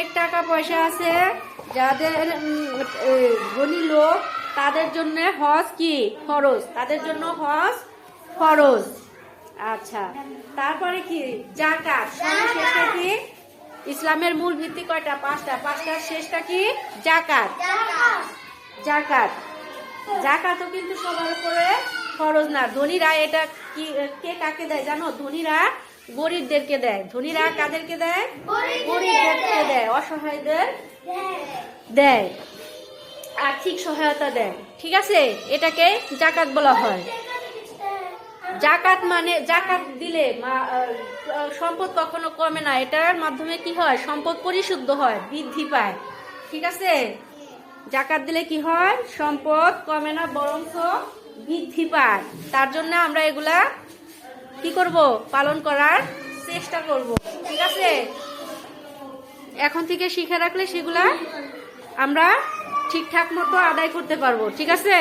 অনেক টাকা পয়সা আছে। যাদের ধনী লোক তাদের জন্য হজ কি? খরচ তাদের জন্য হজ খরচ আচ্ছা। তারপরে কি? জাকাত। সর্বশেষটা কি? ইসলামের মূল ভিত্তি কয়টা? পাঁচটা। পাঁচটার শেষটা কি? জাকাত। জাকাত। জাকাতও কিন্তু সবার উপরে খরচ না। ধনীরা এটা কি কে কাকে দেয় জানো? ধনীরা গরিবদেরকে দেয়। ধনীরা কাদেরকে দেয়? গরিবদেরকে দেয় অসহায়দের দেয় আর্থিক সহায়তা দেয়। ঠিক আছে? এটাকে জাকাত বলা হয়। জাকাত মানে জাকাত দিলে সম্পদ কখনো কমে না। এটার মাধ্যমে কি হয়? সম্পদ পরিশুদ্ধ হয়, বৃদ্ধি পায়। ঠিক আছে? জাকাত দিলে কি হয়? সম্পদ কমে না, বরঞ্চ বৃদ্ধি পায়। তার জন্য আমরা এগুলা কি করব? পালন করার চেষ্টা করব। ঠিক আছে? এখন থেকে শিখে রাখলে সেগুলা আমরা ঠিকঠাক মতো আদায় করতে পারব ঠিক আছে?